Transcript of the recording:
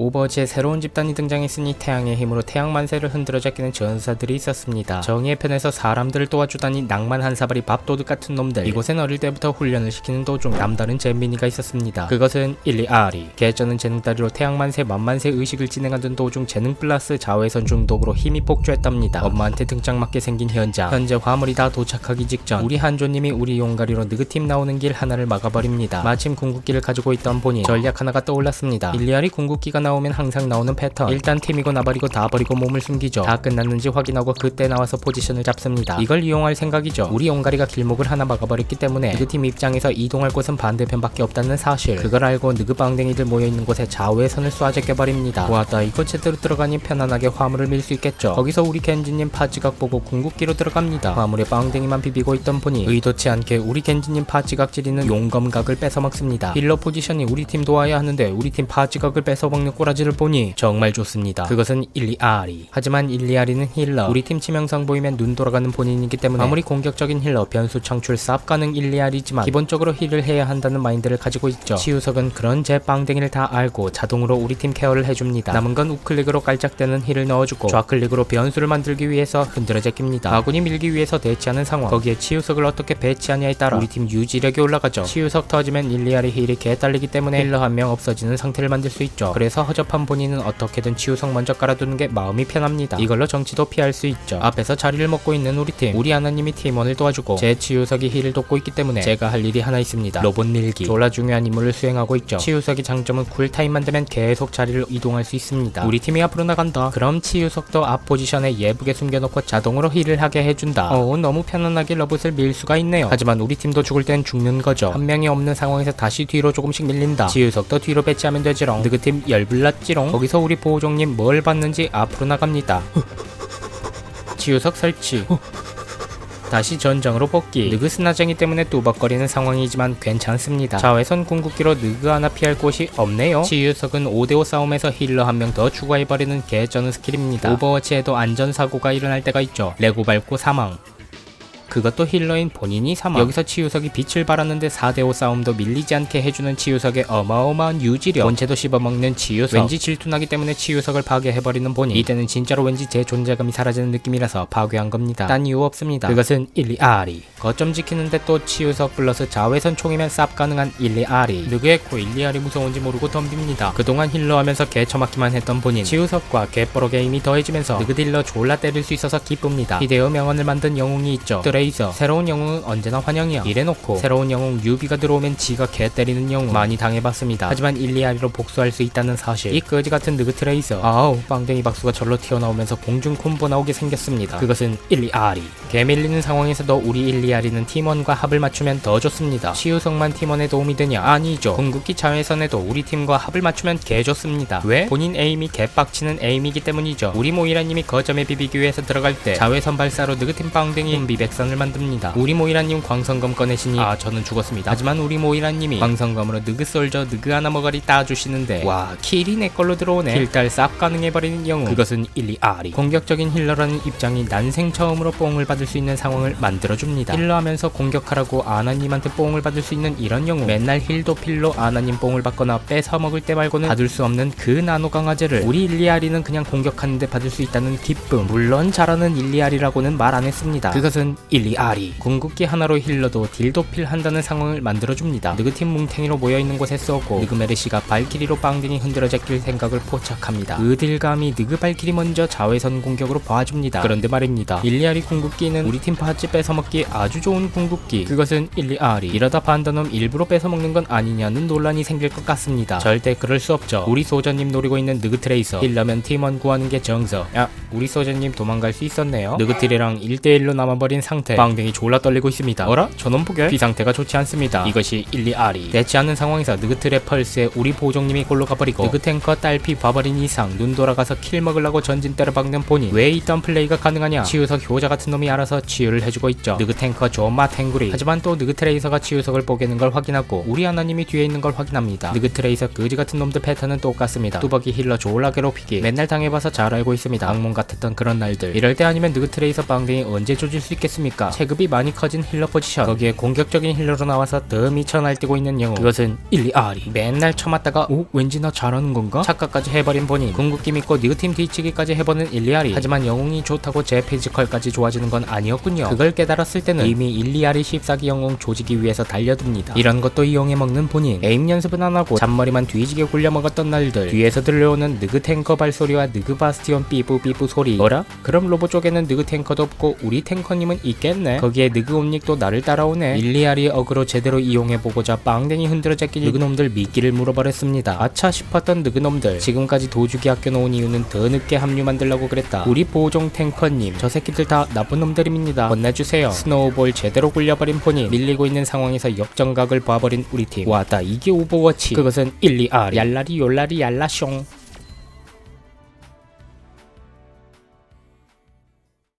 오버워치에 새로운 집단이 등장했으니 태양의 힘으로 태양 만세를 흔들어 제끼는 전사들이 있었습니다. 정의의 편에서 사람들을 도와주다니 낭만 한 사발이 밥도둑 같은 놈들. 이곳엔 어릴 때부터 훈련을 시키는 도중 남다른 잼민이가 있었습니다. 그것은 일리 아리. 개쩌는 재능다리로 태양 만세 만만세 의식을 진행하던 도중 재능 플러스 자외선 중독으로 힘이 폭주했답니다. 엄마한테 등짝 맞게 생긴 현장. 현재 화물이 다 도착하기 직전 우리 한조님이 우리 용가리로 느그팀 나오는 길 하나를 막아버립니다. 마침 궁극기를 가지고 있던 본인 전략 하나가 떠올랐습니다. 일리 아리 궁극기가 나오면 항상 나오는 패턴. 일단 팀이고 나버리고 다 버리고 몸을 숨기죠. 다 끝났는지 확인하고 그때 나와서 포지션을 잡습니다. 이걸 이용할 생각이죠. 우리 용가리가 길목을 하나 막아버렸기 때문에 느그팀 입장에서 이동할 곳은 반대편밖에 없다는 사실. 그걸 알고 느그 빵댕이들 모여있는 곳에 좌우에선을 쏴 제껴버립니다. 왔다 이거 제대로 들어가니 편안하게 화물을 밀 수 있겠죠. 거기서 우리 겐지님 파지각 보고 궁극기로 들어갑니다. 화물에 빵댕이만 비비고 있던 분이 의도치 않게 우리 겐지님 파지각 지리는 용검각을 뺏어 먹습니다. 힐러 포지션이 우리 팀 도와야 하는데 우리 팀 파지각을 뺏어 먹는 꼬라지를 보니 정말 좋습니다. 그것은 일리아리. 하지만 일리아리는 힐러. 우리 팀 치명상 보이면 눈 돌아가는 본인이기 때문에 아무리 공격적인 힐러 변수 창출 쌉 가능 일리아리지만 기본적으로 힐을 해야 한다는 마인드를 가지고 있죠. 치우석은 그런 제 빵댕이를 다 알고 자동으로 우리 팀 케어를 해줍니다. 남은 건 우클릭으로 깔짝대는 힐을 넣어주고 좌클릭으로 변수를 만들기 위해서 흔들어 제 낍니다. 아군이 밀기 위해서 대치하는 상황. 거기에 치우석을 어떻게 배치하냐에 따라 우리 팀 유지력이 올라가죠. 치우석 터지면 일리아리 힐이 개딸리기 때문에 힐러 한 명 없어지는 상태를 만들 수 있죠. 그래서 허접한 본인은 어떻게든 치우석 먼저 깔아두는 게 마음이 편합니다. 이걸로 정치도 피할 수 있죠. 앞에서 자리를 먹고 있는 우리 팀. 우리 하나님이 팀원을 도와주고 제 치우석이 힐을 돕고 있기 때문에 제가 할 일이 하나 있습니다. 로봇 밀기. 졸라 중요한 임무를 수행하고 있죠. 치우석의 장점은 쿨타임만 되면 계속 자리를 이동할 수 있습니다. 우리 팀이 앞으로 나간다. 그럼 치유석도 앞 포지션에 예쁘게 숨겨놓고 자동으로 힐을 하게 해준다. 어, 너무 편안하게 러봇을 밀 수가 있네요. 하지만 우리 팀도 죽을 땐 죽는 거죠. 한 명이 없는 상황에서 다시 뒤로 조금씩 밀린다. 치유석도 뒤로 배치하면 되지롱. 느그팀 열불 났지롱. 거기서 우리 보호종님 뭘 봤는지 앞으로 나갑니다. 치유석 설치. 다시 전장으로 복귀. 느그 스나쟁이 때문에 뚜벅거리는 상황이지만 괜찮습니다. 자외선 궁극기로 느그 하나 피할 곳이 없네요. 치유석은 5대5 싸움에서 힐러 한 명 더 추가해버리는 개쩌는 스킬입니다. 오버워치에도 안전사고가 일어날 때가 있죠. 레고 밟고 사망. 그것도 힐러인 본인이 사망. 여기서 치유석이 빛을 발하는데 4대5 싸움도 밀리지 않게 해주는 치유석의 어마어마한 유지력. 본체도 씹어먹는 치유석. 왠지 질투나기 때문에 치유석을 파괴해버리는 본인. 이때는 진짜로 왠지 제 존재감이 사라지는 느낌이라서 파괴한 겁니다. 딴 이유 없습니다. 그것은 일리아리. 거점 지키는데 또 치유석 플러스 자외선 총이면 쌉 가능한 일리아리. 누구의 코 일리아리 무서운지 모르고 덤빕니다. 그동안 힐러 하면서 개 처맞기만 했던 본인. 치유석과 개뽀로게 힘이 더해지면서 느그 딜러 졸라 때릴 수 있어서 기쁩니다. 히데오 명언을 만든 영웅이 있죠. 트레이서. 새로운 영웅은 언제나 환영이야. 이래놓고 새로운 영웅 유비가 들어오면 지가 개 때리는 영웅 많이 당해봤습니다. 하지만 일리아리로 복수할 수 있다는 사실. 이 거지 같은 느그 트 레이서. 아우 빵댕이 박수가 절로 튀어나오면서 공중 콤보 나오게 생겼습니다. 그것은 일리아리. 개 밀리는 상황에서도 우리 일리아리는 팀원과 합을 맞추면 더 좋습니다. 치유성만 팀원에 도움이 되냐? 아니죠. 궁극기 자외선에도 우리 팀과 합을 맞추면 개 좋습니다. 왜? 본인 에임이 개빡치는 에임이기 때문이죠. 우리 모이라님이 거점에 비비기 위해서 들어갈 때 자외선 발사로 느그팀 빵댕이 혼비백선 을 만듭니다. 우리 모이라님 광선검 꺼내시니 아 저는 죽었습니다. 하지만 우리 모이라님이 광선검으로 느그 솔저 느그 하나 머가리 따주시는데 와 킬이 내 걸로 들어오네. 킬달 쌉 가능해버리는 영웅. 그것은 일리아리. 공격적인 힐러라는 입장이 난생 처음으로 뽕을 받을 수 있는 상황을 만들어줍니다. 힐러 하면서 공격하라고 아나님한테 뽕을 받을 수 있는 이런 영웅. 맨날 힐도 필로 아나님 뽕을 받거나 뺏어 먹을 때 말고는 받을 수 없는 그 나노 강화제를 우리 일리아리는 그냥 공격하는데 받을 수 있다는 기쁨. 물론 잘하는 일리아리라고는 말 안 했습니다. 그것은 일 리아리. 궁극기 하나로 힐러도 딜도필 한다는 상황을 만들어줍니다. 느그팀 뭉탱이로 모여있는 곳에 쏘고 느그메르시가 발키리로 빵댕이 흔들어 제낄 생각을 포착합니다. 그 딜감이 느그 발키리 먼저 자외선 공격으로 봐줍니다. 그런데 말입니다. 일리아리 궁극기는 우리 팀 파츠 뺏어먹기 아주 좋은 궁극기. 그것은 일리아리. 이러다 반더놈 일부러 뺏어먹는 건 아니냐는 논란이 생길 것 같습니다. 절대 그럴 수 없죠. 우리 소저님 노리고 있는 느그 트레이서. 힐러면 팀원 구하는 게 정서. 야, 우리 소저님 도망갈 수 있었네요. 느그딜이랑 1대1로 남아버린 상태. 빵댕이 졸라 떨리고 있습니다. 어라? 저놈 보게? 비 상태가 좋지 않습니다. 이것이 일리아리. 대치하는 상황에서 느그틀의 펄스에 우리 보종님이 골로 가버리고 느그탱커 딸피 봐버린 이상 눈 돌아가서 킬 먹으려고 전진 때려 박는 본인. 왜 이딴 플레이가 가능하냐? 치유석 효자 같은 놈이 알아서 치유를 해주고 있죠. 느그탱커 조마 탱구리. 하지만 또 느그트레이서가 치유석을 뽀개는 걸 확인하고 우리 하나님이 뒤에 있는 걸 확인합니다. 느그트레이서 그지 같은 놈들 패턴은 똑같습니다. 뚜벅이 힐러 졸라 괴롭히기. 맨날 당해봐서 잘 알고 있습니다. 악몽 같았던 그런 날들. 이럴 때 아니면 느그트레이서 빵댕이 언제 조질 수 있겠습니까? 보니까? 체급이 많이 커진 힐러 포지션. 거기에 공격적인 힐러로 나와서 더 미쳐 날뛰고 있는 영웅. 그것은 1, 2, R이 맨날 쳐맞다가 오 왠지 나 잘하는 건가? 착각까지 해버린 본인. 궁극기 믿고 니그팀 뒤치기까지 해보는 1, 2, R이 하지만 영웅이 좋다고 제 피지컬까지 좋아지는 건 아니었군요. 그걸 깨달았을 때는 이미 1, 2, R이 14기 영웅 조지기 위해서 달려듭니다. 이런 것도 이용해 먹는 본인. 에임 연습은 안 하고 잔머리만 뒤지게 굴려 먹었던 날들. 뒤에서 들려오는 느그 탱커 발소리와 느그 바스티온 삐뿌 소리. 뭐라? 그럼 로봇 쪽에는 느그 탱커도 없고 우리 탱커님은 있겠 네. 거기에 느그 옴닉도 나를 따라오네. 일리아리 어그로 제대로 이용해보고자 빵댕이 흔들어 제낀 느그놈들 미끼를 물어버렸습니다. 아차 싶었던 느그놈들. 지금까지 도주기 아껴놓은 이유는 더 늦게 합류 만들라고 그랬다. 우리 보종 탱커님 저 새끼들 다 나쁜 놈들입니다. 혼내주세요. 스노우볼 제대로 굴려버린 본인 밀리고 있는 상황에서 역전각을 봐버린 우리 팀. 왔다 이게 오버워치. 그것은 1, 2, R 얄라리 요라리 얄라숑